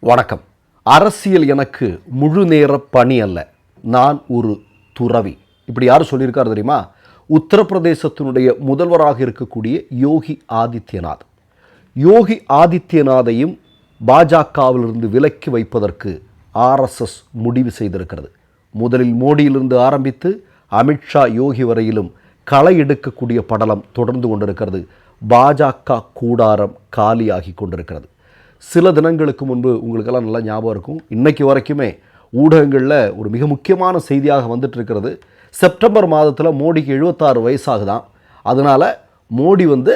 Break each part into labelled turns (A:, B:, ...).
A: வணக்கம். அரசியல் எனக்கு முழு நேர பணி அல்ல. நான் ஒரு துறவி. இப்படி யார் சொல்லியிருக்காரு தெரியுமா? உத்தரப்பிரதேசத்தினுடைய முதல்வராக இருக்கக்கூடிய யோகி ஆதித்யநாத். யோகி ஆதித்யநாதையும் பாஜகவிலிருந்து விலக்கி வைப்பதற்கு ஆர்எஸ்எஸ் முடிவு செய்திருக்கிறது. முதலில் மோடியிலிருந்து ஆரம்பித்து அமித்ஷா யோகி வரையிலும் களை எடுக்கக்கூடிய படலம் தொடர்ந்து கொண்டிருக்கிறது. பாஜக கூடாரம் காலியாகி கொண்டிருக்கிறது. சில தினங்களுக்கு முன்பு உங்களுக்கெல்லாம் நல்லா ஞாபகம் இருக்கும். இன்றைக்கு வரைக்குமே ஊடகங்களில் ஒரு மிக முக்கியமான செய்தியாக வந்துட்டு இருக்கிறது செப்டம்பர் மாதத்தில் மோடிக்கு எழுபத்தாறு வயசாகுதான். அதனால் மோடி வந்து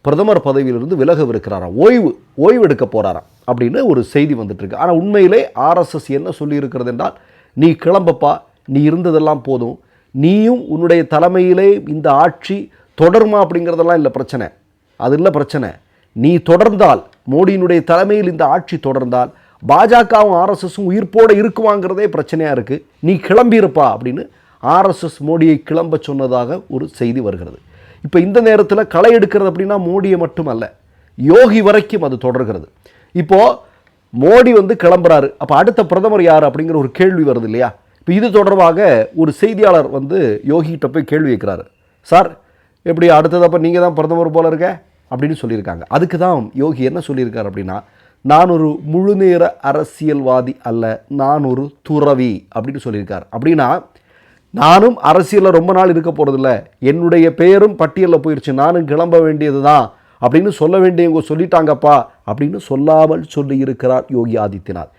A: பிரதமர் பதவியிலிருந்து விலகவிருக்கிறாராம். ஓய்வு ஓய்வு எடுக்க போகிறாராம் அப்படின்னு ஒரு செய்தி வந்துட்டுருக்கு. ஆனால் உண்மையிலே ஆர்எஸ்எஸ் என்ன சொல்லியிருக்கிறது என்றால் நீ கிளம்பப்பா நீ இருந்ததெல்லாம் போதும். நீயும் உன்னுடைய தலைமையிலே இந்த ஆட்சி தொடருமா அப்படிங்கிறதெல்லாம் இல்லை பிரச்சனை. அது இல்லை பிரச்சனை. நீ தொடர்ந்தால் மோடியினுடைய தலைமையில் இந்த ஆட்சி தொடர்ந்தால் பாஜகவும் ஆர்எஸ்எஸும் உயிர்ப்போடு இருக்குவாங்கிறதே பிரச்சனையாக இருக்குது நீ கிளம்பியிருப்பா அப்படின்னு ஆர்எஸ்எஸ் மோடியை கிளம்ப சொன்னதாக ஒரு செய்தி வருகிறது. இப்போ இந்த நேரத்தில் களை எடுக்கிறது அப்படின்னா மோடியை மட்டுமல்ல யோகி வரைக்கும் அது தொடர்கிறது. இப்போது மோடி வந்து கிளம்புறாரு. அப்போ அடுத்த பிரதமர் யார் அப்படிங்கிற ஒரு கேள்வி வருது இல்லையா? இப்போ இது தொடர்பாக ஒரு செய்தியாளர் வந்து யோகிகிட்ட போய் கேள்வி வைக்கிறாரு சார் எப்படி அடுத்ததப்போ நீங்கள் தான் பிரதமர் போல இருக்க? அப்படின்னு சொல்லியிருக்காங்க. அதுக்கு தான் யோகி என்ன சொல்லியிருக்கார் அப்படின்னா நான் ஒரு முழுநேர அரசியல்வாதி அல்ல நான் ஒரு துறவி அப்படின்னு சொல்லியிருக்கார். அப்படின்னா நானும் அரசியலில் ரொம்ப நாள் இருக்க போகிறதில்ல என்னுடைய பெயரும் பட்டியலில் போயிடுச்சு நானும் கிளம்ப வேண்டியது தான் அப்படின்னு சொல்ல வேண்டியவங்க சொல்லிட்டாங்கப்பா அப்படின்னு சொல்லாமல் சொல்லியிருக்கிறார் யோகி ஆதித்யநாத்.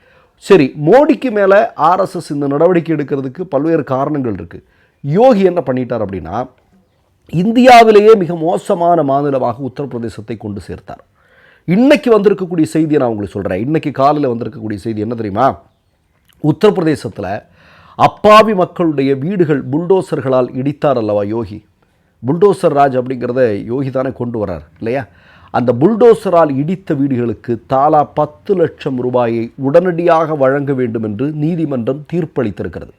A: சரி மோடிக்கு மேலே ஆர்எஸ்எஸ் இந்த நடவடிக்கை எடுக்கிறதுக்கு பல்வேறு காரணங்கள் இருக்குது யோகி என்ன பண்ணிட்டார் அப்படின்னா இந்தியாவிலேயே மிக மோசமான மாநிலமாக உத்தரப்பிரதேசத்தை கொண்டு சேர்த்தார். இன்றைக்கி வந்திருக்கக்கூடிய செய்தியை நான் உங்களுக்கு சொல்கிறேன் இன்றைக்கி காலையில் வந்திருக்கக்கூடிய செய்தி என்ன தெரியுமா? உத்தரப்பிரதேசத்தில் அப்பாவி மக்களுடைய வீடுகள் புல்டோசர்களால் இடித்தார் அல்லவா யோகி? புல்டோசர் ராஜ் அப்படிங்கிறத யோகி தானே கொண்டு வரார் இல்லையா? அந்த புல்டோசரால் இடித்த வீடுகளுக்கு தாலா பத்து லட்சம் ரூபாயை உடனடியாக வழங்க வேண்டும் என்று நீதிமன்றம் தீர்ப்பளித்திருக்கிறது.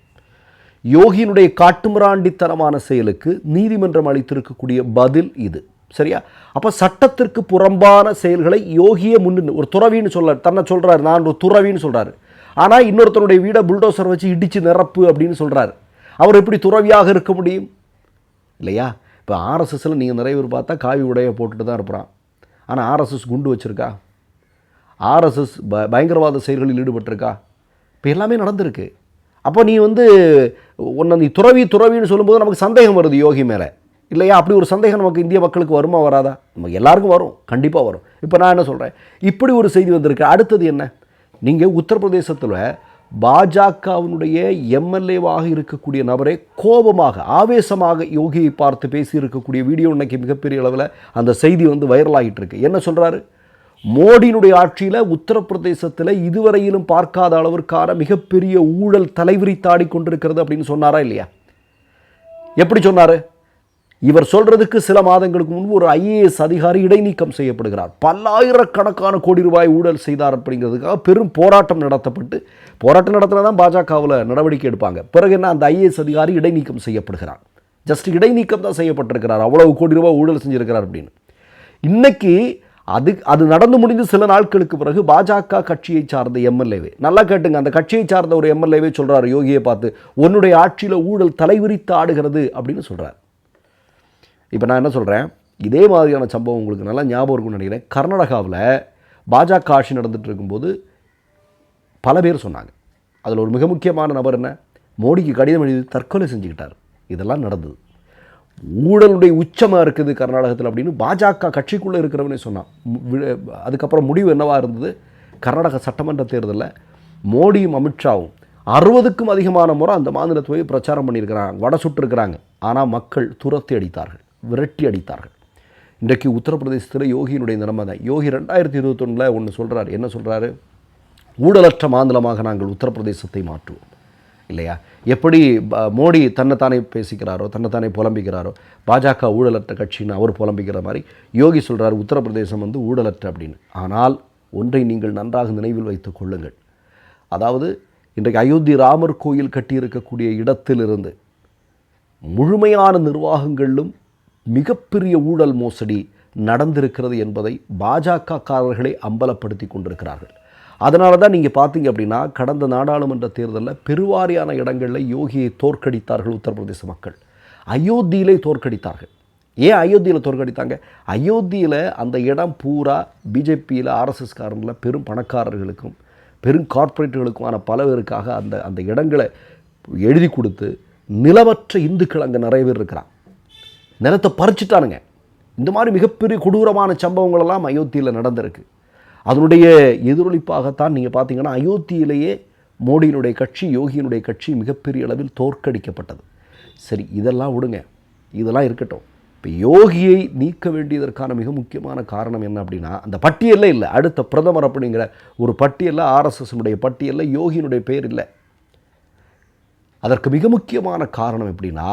A: யோகியினுடைய காட்டுமிராண்டித்தனமான செயலுக்கு நீதிமன்றம் அளித்திருக்கக்கூடிய பதில் இது. சரியா? அப்போ சட்டத்திற்கு புறம்பான செயல்களை யோகியே முன்னு ஒரு துறவின்னு சொல்ல தன்னை சொல்கிறாரு நான் ஒரு துறவின்னு சொல்கிறாரு ஆனால் இன்னொருத்தனுடைய வீடை புல்டோசர் வச்சு இடித்து நிரப்பு அப்படின்னு சொல்கிறாரு அவர் எப்படி துறவியாக இருக்க முடியும்? இல்லையா? இப்போ ஆர்எஸ்எஸில் நீங்கள் நிறைய பேர் பார்த்தா காவி உடைய போட்டுட்டு தான் இருப்பான். ஆனால் ஆர்எஸ்எஸ் குண்டு வச்சுருக்கா? ஆர்எஸ்எஸ் ப பயங்கரவாத செயல்களில் ஈடுபட்டிருக்கா? இப்போ எல்லாமே நடந்திருக்கு. அப்போ நீ வந்து உன்னை நீ துறவி துறவின்னு சொல்லும்போது நமக்கு சந்தேகம் வருது யோகி மேலே. இல்லையா? அப்படி ஒரு சந்தேகம் நமக்கு இந்திய மக்களுக்கு வருமா வராதா? நமக்கு எல்லாருக்கும் வரும். கண்டிப்பாக வரும். இப்போ நான் என்ன சொல்கிறேன் இப்படி ஒரு செய்தி வந்திருக்கு. அடுத்தது என்ன? நீங்கள் உத்தரப்பிரதேசத்தில் பாஜகவினுடைய எம்எல்ஏவாக இருக்கக்கூடிய நபரே கோபமாக ஆவேசமாக யோகியை பார்த்து பேசி இருக்கக்கூடிய வீடியோ இன்றைக்கி மிகப்பெரிய அளவில் அந்த செய்தி வந்து வைரலாகிட்டு இருக்கு. என்ன சொல்கிறாரு மோடியினுடைய ஆட்சியில் உத்தரப்பிரதேசத்தில் இதுவரையிலும் பார்க்காத அளவிற்கான மிகப்பெரிய ஊழல் தலைவிரித்தாடி கொண்டிருக்கிறது அப்படின்னு சொன்னாரா இல்லையா? எப்படி சொன்னார்? இவர் சொல்கிறதுக்கு சில மாதங்களுக்கு முன்பு ஒரு ஐஏஎஸ் அதிகாரி இடைநீக்கம் செய்யப்படுகிறார். பல்லாயிரக்கணக்கான கோடி ரூபாய் ஊழல் செய்தார் அப்படிங்கிறதுக்காக பெரும் போராட்டம் நடத்தப்பட்டு போராட்டம் நடத்தினா தான் பாஜகவில் நடவடிக்கை எடுப்பாங்க. பிறகு என்ன அந்த ஐஏஎஸ் அதிகாரி இடைநீக்கம் செய்யப்படுகிறார். ஜஸ்ட் இடைநீக்கம் தான் செய்யப்பட்டிருக்கிறார். அவ்வளவு கோடி ரூபாய் ஊழல் செஞ்சிருக்கிறார் அப்படின்னு. இன்றைக்கி அது அது நடந்து முடிந்து சில நாட்களுக்கு பிறகு பாஜக கட்சியை சார்ந்த எம்எல்ஏவே. நல்லா கேட்டுங்க அந்த கட்சியை சார்ந்த ஒரு எம்எல்ஏவே சொல்கிறார் யோகியை பார்த்து உன்னுடைய ஆட்சியில் ஊழல் தலைவிரித்து ஆடுகிறது அப்படின்னு சொல்கிறார் இப்போ நான் என்ன சொல்கிறேன் இதே மாதிரியான சம்பவம் உங்களுக்கு நல்லா ஞாபகம் இருக்கும்னு நினைக்கிறேன். கர்நாடகாவில் பாஜக ஆட்சி நடந்துகிட்டு இருக்கும்போது பல பேர் சொன்னாங்க. அதில் ஒரு மிக முக்கியமான நபர் என்ன? மோடிக்கு கடிதம் எழுதி தற்கொலை செஞ்சுக்கிட்டார். இதெல்லாம் நடந்தது. ஊழலுடைய உச்சமாக இருக்குது கர்நாடகத்தில் அப்படின்னு பாஜக கட்சிக்குள்ளே இருக்கிறவனே சொன்னான். வி- அதுக்கப்புறம் முடிவு என்னவாக இருந்தது? கர்நாடக சட்டமன்ற தேர்தலில் மோடியும் அமித்ஷாவும் அறுபதுக்கும் அதிகமான முறை அந்த மாநிலத்தை போய் பிரச்சாரம் பண்ணியிருக்கிறாங்க. வடை சுட்டிருக்கிறாங்க ஆனால் மக்கள் துரத்தி அடித்தார்கள் விரட்டி அடித்தார்கள். இன்றைக்கு உத்தரப்பிரதேசத்தில் யோகியினுடைய நிலைமை தான். யோகி ரெண்டாயிரத்தி இருபத்தொன்னில் ஒன்று சொல்கிறார் என்ன சொல்கிறாரு ஊழலற்ற மாநிலமாக நாங்கள் உத்தரப்பிரதேசத்தை மாற்றுவோம். இல்லையா? எப்படி ப- மோடி தன்னைத்தானே பேசிக்கிறாரோ தன்னைத்தானே புலம்பிக்கிறாரோ பாஜக ஊழலற்ற கட்சின்னு அவர் புலம்பிக்கிற மாதிரி யோகி சொல்கிறார் உத்தரப்பிரதேசம் வந்து ஊழலற்ற அப்படின்னு. ஆனால் ஒன்றை நீங்கள் நன்றாக நினைவில் வைத்து கொள்ளுங்கள். அதாவது இன்றைக்கு அயோத்தி ராமர் கோயில் கட்டியிருக்கக்கூடிய இடத்திலிருந்து முழுமையான நிர்வாகங்களிலும் மிகப்பெரிய ஊழல் மோசடி நடந்திருக்கிறது என்பதை பாஜக காரர்களே அம்பலப்படுத்தி கொண்டிருக்கிறார்கள். அதனால தான் நீங்கள் பார்த்தீங்க அப்படின்னா கடந்த நாடாளுமன்ற தேர்தலில் பெருவாரியான இடங்களில் யோகியை தோற்கடித்தார்கள் உத்தரப்பிரதேச மக்கள். அயோத்தியிலே தோற்கடித்தார்கள். ஏன் அயோத்தியில் தோற்கடித்தாங்க? அயோத்தியில் அந்த இடம் பூரா பிஜேபியில் ஆர்எஸ்எஸ்காரங்களில் பெரும் பணக்காரர்களுக்கும் பெரும் கார்ப்பரேட்டுகளுக்குமான பல பேருக்காக அந்த அந்த இடங்களை எழுதி கொடுத்து நிலவற்ற இந்துக்கள் அங்கே நிறைய பேர் இருக்கிறான் நிலத்தை பறிச்சிட்டானுங்க. இந்த மாதிரி மிகப்பெரிய கொடூரமான சம்பவங்களெல்லாம் அயோத்தியில் நடந்திருக்கு. அதனுடைய எதிரொலிப்பாகத்தான் நீங்கள் பார்த்தீங்கன்னா அயோத்தியிலேயே மோடியினுடைய கட்சி யோகியினுடைய கட்சி மிகப்பெரிய அளவில் தோற்கடிக்கப்பட்டது. சரி இதெல்லாம் விடுங்க. இதெல்லாம் இருக்கட்டும். இப்போ யோகியை நீக்க வேண்டியதற்கான மிக முக்கியமான காரணம் என்ன அப்படின்னா அந்த பட்டியலே இல்லை. அடுத்த பிரதமர் அப்படிங்கிற ஒரு பட்டியலில் ஆர்எஸ்எஸ்னுடைய பட்டியலில் யோகியினுடைய பேர் இல்லை. அதற்கு மிக முக்கியமான காரணம் எப்படின்னா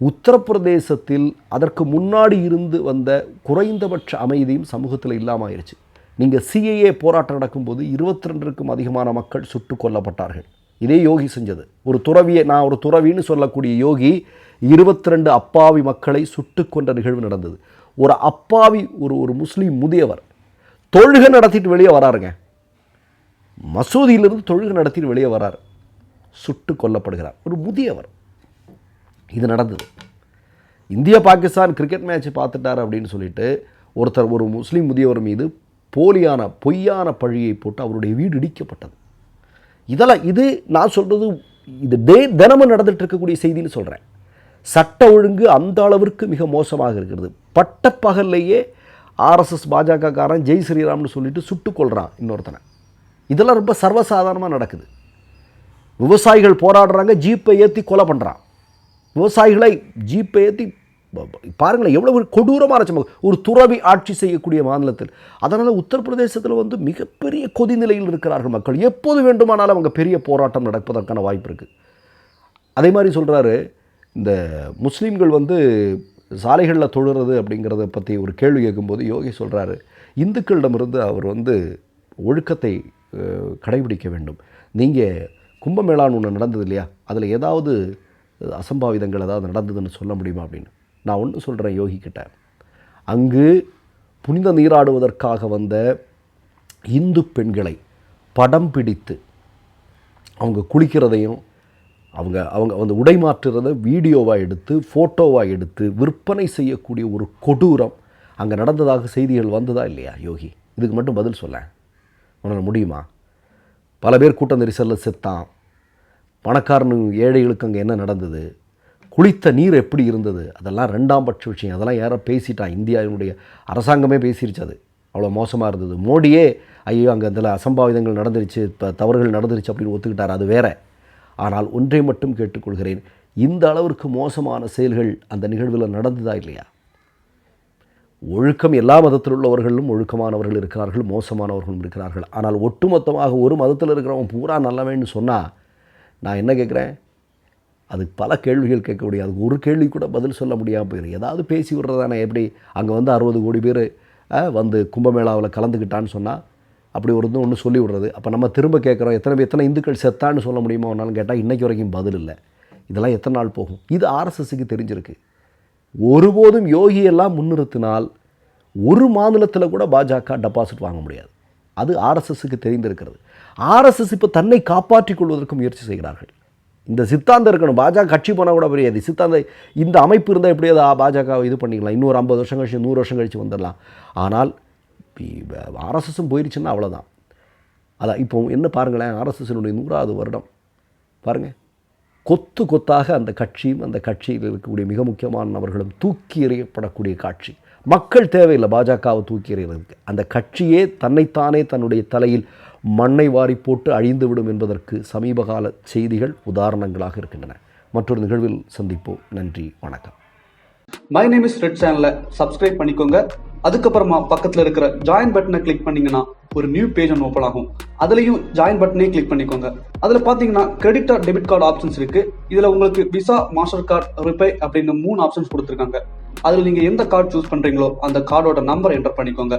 A: உத்தரப்பிரதேசத்தில் அதற்கு முன்னாடி இருந்து வந்த குறைந்தபட்ச அமைதியும் சமூகத்தில் இல்லாமல் ஆயிடுச்சு நீங்கள் சிஏஏ போராட்டம் நடக்கும்போது இருபத்தி ரெண்டுக்கும் அதிகமான மக்கள் சுட்டு கொல்லப்பட்டார்கள். இதே யோகி செஞ்சது. ஒரு துறவியை நான் ஒரு துறவின்னு சொல்லக்கூடிய யோகி இருபத்தி ரெண்டு அப்பாவி மக்களை சுட்டு கொண்ட நிகழ்வு நடந்தது. ஒரு அப்பாவி ஒரு ஒரு முஸ்லீம் முதியவர் தொழுகை நடத்திட்டு வெளியே வராருங்க. மசூதியிலிருந்து தொழுகை நடத்திட்டு வெளியே வரார். சுட்டு கொல்லப்படுகிறார். ஒரு முதியவர். இது நடந்தது. இந்தியா பாகிஸ்தான் கிரிக்கெட் மேட்ச் பார்த்துட்டார் அப்படின்னு சொல்லிட்டு ஒருத்தர் ஒரு முஸ்லீம் முதியவர் மீது போலியான பொய்யான பழியை போட்டு அவருடைய வீடு இடிக்கப்பட்டது. இதெல்லாம் இது நான் சொல்கிறது இது டே தினமும் நடந்துகிட்டு இருக்கக்கூடிய செய்தின்னு சொல்கிறேன் சட்ட ஒழுங்கு அந்த அளவிற்கு மிக மோசமாக இருக்கிறது. பட்டப்பகல்லையே ஆர்எஸ்எஸ் பாஜகக்காரன் ஜெய் ஸ்ரீராம்னு சொல்லிட்டு சுட்டுக் கொள்கிறான் இன்னொருத்தனை. இதெல்லாம் ரொம்ப சர்வசாதாரணமாக நடக்குது. விவசாயிகள் போராடுறாங்க ஜீப்பை ஏற்றி கொலை பண்ணுறான் விவசாயிகளை ஜீப்பை ஏற்றி பாருங்களேன் எவ்வளோ ஒரு கொடூரமான சம்பவம். ஒரு துறவி ஆட்சி செய்யக்கூடிய மாநிலத்தில். அதனால் உத்தரப்பிரதேசத்தில் வந்து மிகப்பெரிய கொதிநிலையில் இருக்கிறார்கள் மக்கள். எப்போது வேண்டுமானாலும் அவங்க பெரிய போராட்டம் நடப்பதற்கான வாய்ப்பு இருக்குது அதே மாதிரி சொல்கிறாரு இந்த முஸ்லீம்கள் வந்து சாலைகளில் தொழுறது அப்படிங்கிறத பற்றி ஒரு கேள்வி கேட்கும்போது யோகி சொல்கிறாரு இந்துக்களிடமிருந்து அவர் வந்து ஒழுக்கத்தை கடைபிடிக்க வேண்டும். நீங்கள் கும்பமேளான்னு ஒன்று நடந்தது இல்லையா? அதில் ஏதாவது அசம்பாவிதங்கள் ஏதாவது நடந்ததுன்னு சொல்ல முடியுமா அப்படின்னு? நான் ஒன்று சொல்கிறேன் யோகிக்கிட்ட. அங்கு புனித நீராடுவதற்காக வந்த இந்து பெண்களை படம் பிடித்து அவங்க குளிக்கிறதையும் அவங்க அவங்க வந்து உடை மாற்றுறதை வீடியோவாக எடுத்து ஃபோட்டோவாக எடுத்து விற்பனை செய்யக்கூடிய ஒரு கொடூரம் அங்கே நடந்ததாக செய்திகள் வந்ததா இல்லையா யோகி? இதுக்கு மட்டும் பதில் சொல்ல உன்னால் முடியுமா? பல பேர் கூட்ட நெரிசலில் செத்தான். பணக்காரனு ஏழைகளுக்கு அங்கே என்ன நடந்தது? குளித்த நீர் எப்படி இருந்தது? அதெல்லாம் ரெண்டாம் பட்ச விஷயம். அதெல்லாம் யாரோ பேசிட்டான் இந்தியாவினுடைய அரசாங்கமே பேசிருச்சு அது. அவ்வளோ மோசமாக இருந்தது. மோடியே ஐயோ அங்கே இதில் அசம்பாவிதங்கள் நடந்துருச்சு இப்போ தவறுகள் நடந்துருச்சு அப்படின்னு ஒத்துக்கிட்டார் அது வேற. ஆனால் ஒன்றை மட்டும் கேட்டுக்கொள்கிறேன். இந்த அளவிற்கு மோசமான செயல்கள் அந்த நிகழ்வில் நடந்ததா இல்லையா? ஒழுக்கம் எல்லா மதத்தில் உள்ளவர்களும் ஒழுக்கமானவர்கள் இருக்கிறார்கள் மோசமானவர்களும் இருக்கிறார்கள். ஆனால் ஒட்டுமொத்தமாக ஒரு மதத்தில் இருக்கிறவன் பூரா நல்லவன்னு சொன்னால் நான் என்ன கேட்குறேன்? அதுக்கு பல கேள்விகள் கேட்கக்கூடிய அதுக்கு ஒரு கேள்வி கூட பதில் சொல்ல முடியாமல் போயிடும் ஏதாவது பேசி விடுறதானே எப்படி அங்கே வந்து அறுபது கோடி பேர் வந்து கும்பமேளாவில் கலந்துக்கிட்டான்னு சொன்னால் அப்படி ஒரு ஒன்று சொல்லி விடுறது. அப்போ நம்ம திரும்ப கேட்குறோம் எத்தனை எத்தனை இந்துக்கள் செத்தான்னு சொல்ல முடியுமா ஒன்றாலும் கேட்டால் இன்றைக்கு வரைக்கும் பதில் இல்லை. இதெல்லாம் எத்தனை நாள் போகும்? இது ஆர்எஸ்எஸ்க்கு தெரிஞ்சிருக்கு. ஒருபோதும் யோகியெல்லாம் முன்னிறுத்தினால் ஒரு மாநிலத்தில் கூட பாஜக டெபாசிட் வாங்க முடியாது. அது ஆர்எஸ்எஸ்க்கு தெரிந்திருக்கிறது. ஆர்எஸ்எஸ் இப்போ தன்னை காப்பாற்றிக் கொள்வதற்கு முயற்சி செய்கிறார்கள். இந்த சித்தாந்தம் இருக்கணும். பாஜக கட்சி போனால் கூட புரியாது. சித்தாந்த இந்த அமைப்பு இருந்தால் எப்படியாவது பாஜக இது பண்ணிக்கலாம். இன்னொரு ஐம்பது வருஷம் கழிச்சு நூறு வருஷம் கழிச்சு வந்துடலாம். ஆனால் ஆர்எஸ்எஸும் போயிருச்சுன்னா அவ்வளோதான் அதான் இப்போ என்ன பாருங்களேன் ஆர்எஸ்எஸ்னுடைய நூறாவது வருடம். பாருங்கள் கொத்து கொத்தாக அந்த கட்சியும் அந்த கட்சியில் இருக்கக்கூடிய மிக முக்கியமான நபர்களும் தூக்கி எறியப்படக்கூடிய காட்சி. மக்கள் தேவையில்லை பாஜகவை தூக்கி எறிகிறதுக்கு அந்த கட்சியே தன்னைத்தானே தன்னுடைய தலையில் மண்ணை வாரி போட்டு அழிந்துவிடும் என்பதற்கு சமீபகால செய்திகள் உதாரணங்களாக இருக்கின்றன. மற்றொரு நிகழ்வில் சந்திப்போம். நன்றி வணக்கம்.
B: மை நேம் இஸ் ரெட் சேனலை சப்ஸ்கிரைப் பண்ணிக்கோங்க. அதுக்கப்புறமா பக்கத்தில் இருக்கிற ஜாயின் பட்டனை கிளிக் பண்ணீங்கன்னா ஒரு நியூ பேஜ் ஒன்று ஓப்பன் ஆகும். அதுலயும் ஜாயின் பட்டனே கிளிக் பண்ணிக்கோங்க. அதில் பார்த்தீங்கன்னா credit or debit card options இருக்கு. இதில் உங்களுக்கு விசா மாஸ்டர் கார்டு ரிப்பே அப்படின்னு மூணு ஆப்ஷன்ஸ் கொடுத்துருக்காங்க. அதில் நீங்கள் எந்த கார்டு சூஸ் பண்ணுறீங்களோ அந்த கார்டோட நம்பர் என்டர் பண்ணிக்கோங்க.